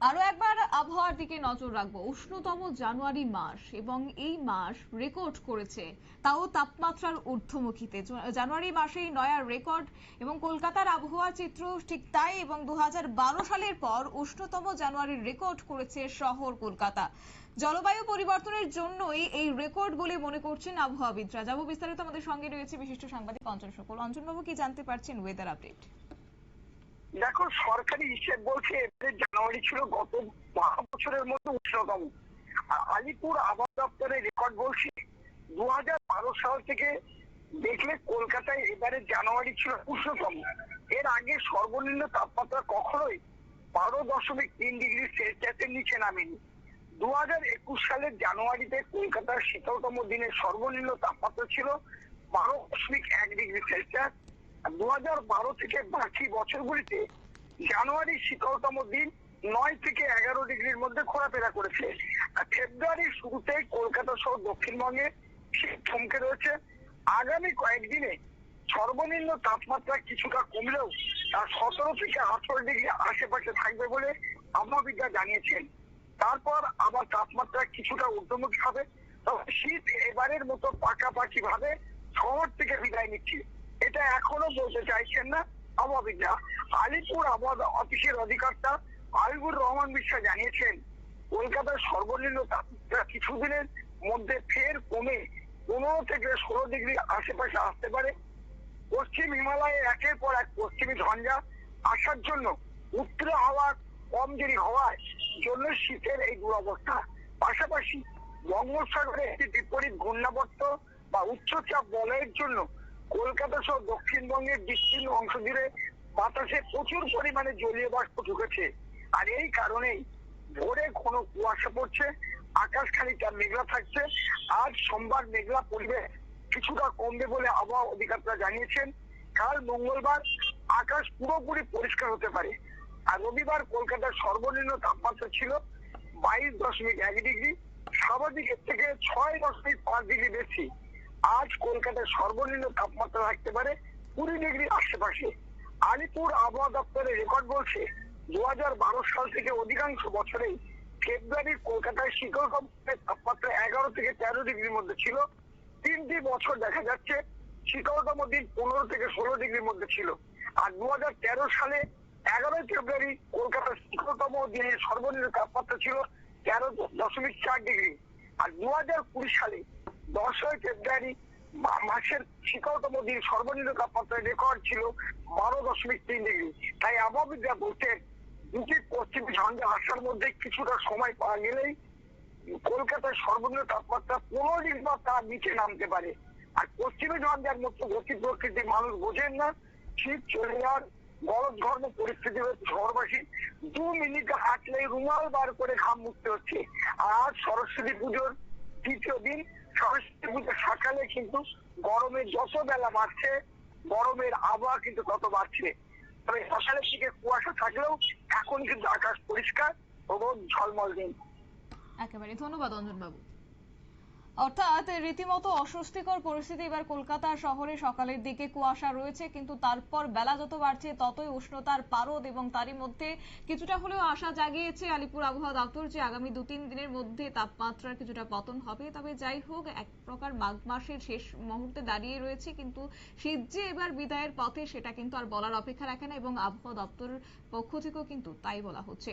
আরও একবার আবহাওয়ার দিকে নজর রাখব। উষ্ণতম জানুয়ারি মাস এবং এই মাস রেকর্ড করেছে তাও তাপমাত্রার ঊর্ধ্বমুখীতে। জানুয়ারি মাসেই নয়া রেকর্ড এবং কলকাতার আবহাওয়া চিত্র ঠিক তাই এবং দু হাজার বারো সালের পর উষ্ণতম জানুয়ারির রেকর্ড করেছে শহর কলকাতা। জলবায়ু পরিবর্তনের জন্যই এই রেকর্ড বলে মনে করছেন আবহাওয়াবিদরা। যাব বিস্তারিত আমাদের সঙ্গে রয়েছে বিশিষ্ট সাংবাদিক অঞ্জন সকল। অঞ্জনবাবু কি জানতে পারছেন ওয়েদার আপডেট দেখো, সরকারি হিসেব বলছে জানুয়ারি ছিল গত বছরের মধ্যে উষ্ণতম। আলিপুর আবহাওয়া দপ্তরের রেকর্ড বলছে দু সাল থেকে দেখলে কলকাতায় এবারে জানুয়ারি ছিল উষ্ণতম। এর আগে সর্বনিম্ন তাপমাত্রা কখনোই বারো দশমিক তিন ডিগ্রি সেলসিয়াসের নিচে নামেনি। দু হাজার একুশ সালের জানুয়ারিতে কলকাতার শীতলতম দিনের সর্বনিম্ন তাপমাত্রা ছিল বারো দশমিক এক ডিগ্রি সেলসিয়াস। দু হাজার বারো থেকে বাকি বছরগুলিতে জানুয়ারির শীতলতম দিন নয় থেকে এগারো ডিগ্রির মধ্যে ঘোরাফেরা করেছে। ফেব্রুয়ারির শুরুতেই কলকাতা সহ দক্ষিণবঙ্গে শীত থমকে রয়েছে। আগামী কয়েকদিনে সর্বনিম্ন তাপমাত্রা কিছুটা কমলেও তা সতেরো থেকে আঠারো ডিগ্রি আশেপাশে থাকবে বলে আবহাওয়াবিদরা জানিয়েছেন। তারপর আবার তাপমাত্রা কিছুটা ঊর্ধ্বমুখী হবে। তবে শীত এবারের মতো পাকাপাকি ভাবে শহর থেকে বিদায় নিচ্ছে। এটা এখনও বলতে চাইছেন না আবহাওয়াবিদরা আলিপুর আবহাওয়া অফিসের অধিকর্তা আলিবুর রহমান বিশ্বাস জানিয়েছেন, কলকাতার সর্বনিম্ন তাপমাত্রা কিছুদিনের মধ্যে ফের কমে পনেরো থেকে ষোলো ডিগ্রি আশেপাশে আসতে পারে। পশ্চিম হিমালয়ে একের পর এক পশ্চিমী ঝঞ্ঝা আসার জন্য উত্তর হাওয়া কমজোরি হওয়ার জন্য শীতের এই দুরবস্থা। পাশাপাশি বঙ্গোপসাগরে একটি বিপরীত ঘূর্ণাবর্ত বা উচ্চচাপ বলয়ের জন্য কলকাতা সহ দক্ষিণবঙ্গের বিস্তীর্ণ অংশ জুড়ে বাতাসে প্রচুর পরিমাণে জলীয় বাষ্প ঢুকেছে। আর এই কারণেই ভোরে ঘন কুয়াশা পড়ছে, আকাশ খানিকটা মেঘলা থাকছে। আজ সোমবার মেঘলা পরিবেশ কিছুটা কমবে বলে আবহাওয়া অধিকারীরা জানিয়েছেন। কাল মঙ্গলবার আকাশ পুরোপুরি পরিষ্কার হতে পারে। আর রবিবার কলকাতার সর্বনিম্ন তাপমাত্রা ছিল বাইশ দশমিক এক ডিগ্রি। স্বাভাবিকের থেকে ছয় দশমিক পাঁচ ডিগ্রি বেশি। আজ কলকাতায় সর্বনিম্ন তাপমাত্রা থাকতে পারে কুড়ি ডিগ্রি আশেপাশে। আলিপুর আবহাওয়া দপ্তরের রেকর্ড বলছে দু হাজার বারো সাল থেকে অধিকাংশ বছরেই ফেব্রুয়ারির কলকাতায় শীতল তাপমাত্রা এগারো থেকে তেরো ডিগ্রির মধ্যে ছিল। তিনটি বছর দেখা যাচ্ছে শীতলতম দিন পনেরো থেকে ষোলো ডিগ্রির মধ্যে ছিল। আর দু হাজার তেরো সালে এগারোই ফেব্রুয়ারি কলকাতার শীতলতম দিনের সর্বনিম্ন তাপমাত্রা ছিল তেরো দশমিক চার ডিগ্রি। আর দু হাজার কুড়ি সালে দশই ফেব্রুয়ারি মাসের শীতলতম দিন সর্বনিম্ন তাপমাত্রা রেকর্ড ছিল বারো দশমিক তিন ডিগ্রি। তাই আবহাওয়াবিদরা বলছেন, দুটি পশ্চিম ঝঞ্ঝা আসার মধ্যে কিছুটা সময় পাওয়া গেলেই কলকাতার সর্বনিম্ন তাপমাত্রা পনেরো ডিগ্রি বা তার নিচে নামতে পারে। আর পশ্চিমী ঝঞ্ঝার মতো গতি প্রকৃতি মানুষ বোঝেন না। শীত চলে যাওয়ার গরম ধর্ম পরিস্থিতি হচ্ছে শহরবাসী। দু মিনিট হাঁটলেই রুমাল বার করে ঘাম মুছতে হচ্ছে। আজ সরস্বতী পুজোর তৃতীয় দিন। সরস্বতী পুজো সকালে কিন্তু গরমে যত বেলা বাড়ছে, গরমের আবহাওয়া কিন্তু তত বাড়ছে। তবে সকালের দিকে কুয়াশা থাকলেও এখন কিন্তু আকাশ পরিষ্কার এবং ঝলমল দিন। একেবারে ধন্যবাদ অঞ্জনবাবু। অর্থাৎ রীতিমতো অস্বস্তিকর পরিস্থিতি এবার কলকাতা শহরে সকালের দিকে কুয়াশা রয়েছে, কিন্তু তারপর বেলা যত বাড়ছে ততই উষ্ণতার পারদ এবং তারই মধ্যে কিছুটা হলেও আশা জাগিয়েছে আলিপুর আবহাওয়া দপ্তর যে আগামী দু তিন দিনের মধ্যে তাপমাত্রার কিছুটা পতন হবে। তবে যাই হোক, এক প্রকার মাঘ মাসের শেষ মুহূর্তে দাঁড়িয়ে রয়েছে, কিন্তু শীত যে এবার বিদায়ের পথে সেটা কিন্তু আর বলার অপেক্ষা রাখে না এবং আবহাওয়া দপ্তরের পক্ষ থেকেও কিন্তু তাই বলা হচ্ছে।